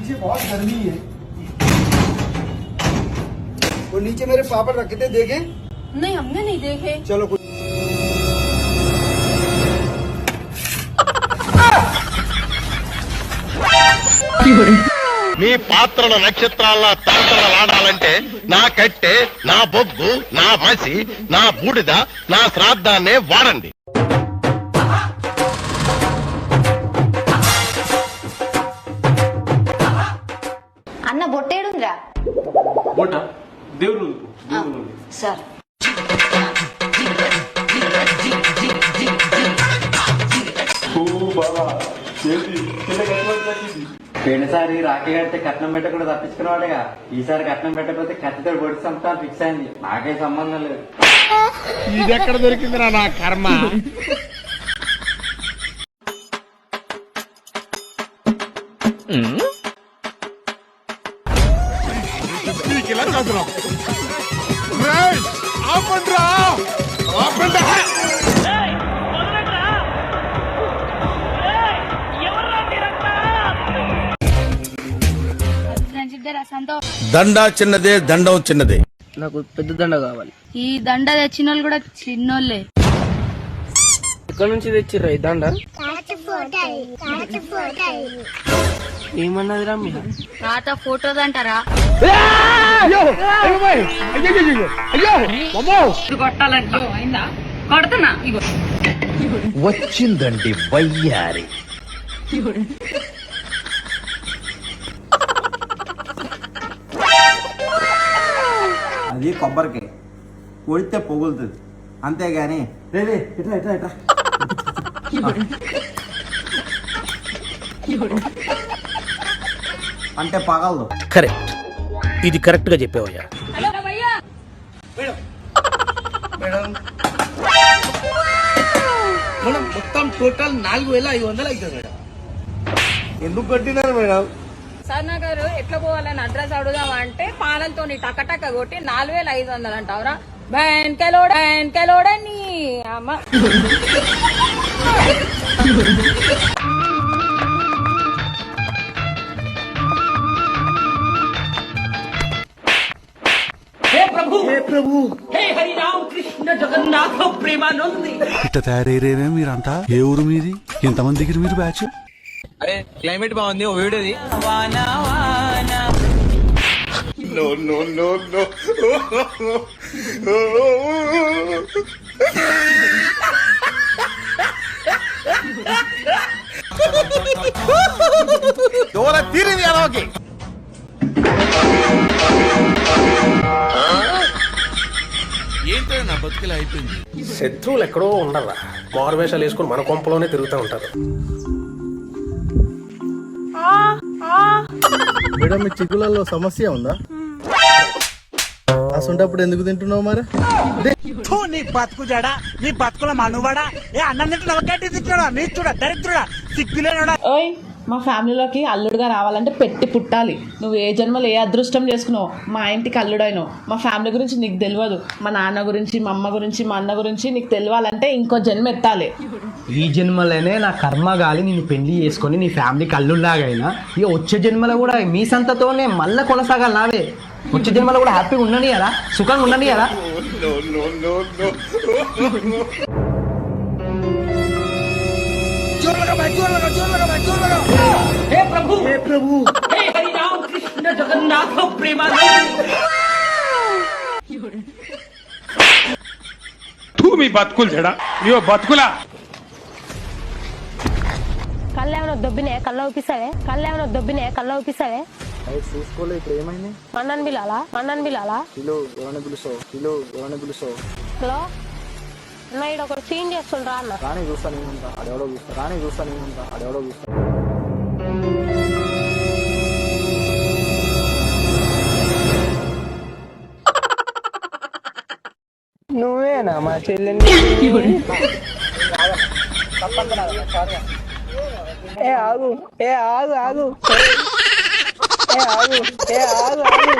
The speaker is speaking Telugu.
नीचे बहुत गर्मी है वो नीचे मेरे पापड़ रखे थे देखे नहीं हमने नहीं देखे चलो कुछ మీ పాత్రల నక్షత్రాల తాతరలాడాలంటే నా కట్టె నా బొగ్గు నా మసి నా బూడిద నా శ్రాద్ధాన్నే వాడండి దేవుడు దేవుడు సార్. పోయినసారి రాఖీ కడితే కట్నం పెట్టకుండా తప్పించుకున్నాడుగా ఈసారి కట్నం పెట్టకపోతే కత్తితో పొడి చంపుతా ఫిక్స్ అయింది. నాకే సంబంధం లేదు. ఇది ఎక్కడ దొరికిందిరా నా కర్మ? ఇలా చదువుతున్నాం ఆపండ్రా. దండా చిన్నదే దండం చిన్నదే. నాకు పెద్ద దండ కావాలి. ఈ దండ తెచ్చిన వాళ్ళు కూడా చిన్నోళ్ళే. ఎక్కడి నుంచి తెచ్చిర్రా ఈ దండ? ఏమన్నదిరా మీ తాత ఫోటోస్ అంటారా వచ్చిందండి వయ్యారి. అది కొబ్బరికాయ. కొడితే పొగులుతుంది. అంతేగాని రే రే ఇట్లా ఇట్లా ఇట్లా అంటే పగలదు. కరెక్ట్. ఇది కరెక్ట్గా చెప్పావయ్యా మనం మొత్తం టోటల్ నాలుగు వేల ఐదు వందలు అవుతుంది మేడం. ఎందుకు కట్టినారు మేడం? సర్నా గారు ఎట్లా పోవాలని అడ్రస్ అడుగుదాం అంటే పాలలతో టక టక కొట్టి నాలుగు వేల ఐదు వందలు అంటావురా. బ్యాంకెలోడ బ్యాంకెలోడని అమ్మ. ఇట్ట తయారయ్యేవే మీరంతా? ఏ ఊరు మీది? ఎంతమంది దిగిరు మీరు బ్యాచ్? అరే క్లైమేట్ బాగుంది ఓ వీడియోది. దూర తీరింది ఎలాకి శత్రువులు ఎక్కడో ఉండరా. మారువేషాలు వేసుకుని మన కొంపలోనే తిరుగుతూ ఉంటారు. మేడం మీ చిక్కులలో సమస్య ఉందా? అసంటప్పుడు ఎందుకు తింటున్నావు మరి? నీ బతుకు జడా నీ బతుకుల మనువడా? ఏ అన్నం తింటున్నా గడ్డి తింటున్నా నీ చూడ దరిద్రుడా సిగ్గులేనడా? ఓయ్ మా ఫ్యామిలీలోకి అల్లుడుగా రావాలంటే పెట్టి పుట్టాలి. నువ్వు ఏ జన్మలో ఏ అదృష్టం చేసుకున్నావు మా ఇంటికి అల్లుడైనావు. మా ఫ్యామిలీ గురించి నీకు తెలియదు. మా నాన్న గురించి మా అమ్మ గురించి మా అన్న గురించి నీకు తెలియాలంటే ఇంకో జన్మ ఎత్తాలి. ఈ జన్మలోనే నా కర్మ గాలి నేను పెళ్ళి చేసుకొని నీ ఫ్యామిలీకి అల్లుళ్ళలాగైనా ఇక వచ్చే జన్మలో కూడా మీ సంతతోనే మళ్ళా కొనసాగాలి నావే. వచ్చే జన్మలో కూడా హ్యాపీగా ఉండని కదా సుఖంగా ఉండని కదా మీ బతుకులు చెడా మీ బతుకులా కళ్ళేమైనా దొబ్బినే కళ్ళ ఊపిస్తావే కళ్ళేమైనా దొబ్బినే కళ్ళ ఊపిస్తావే చూసుకోలే ఇప్పుడు ఏమైంది అన్నన్ బిలాలా అన్నన్ బిలాలా కిలో ఎవరిని పిలుస్తావు కిలో ఎవరిని పిలుస్తావు హలో అన్న ఇక్కడ ఒకటి సీన్ చేస్తుండ్రా అన్న. రాని చూస్తా నేనుంటా అడెవడో చూస్తా రాని చూస్తా నేనుంటా అడెవడో చూస్తా నువ్వేనా? మా చెల్లెని ఏ ఆగు. ఏ ఆగు ఆగు. ఏ ఆగు ఏ ఆగు ఆగు.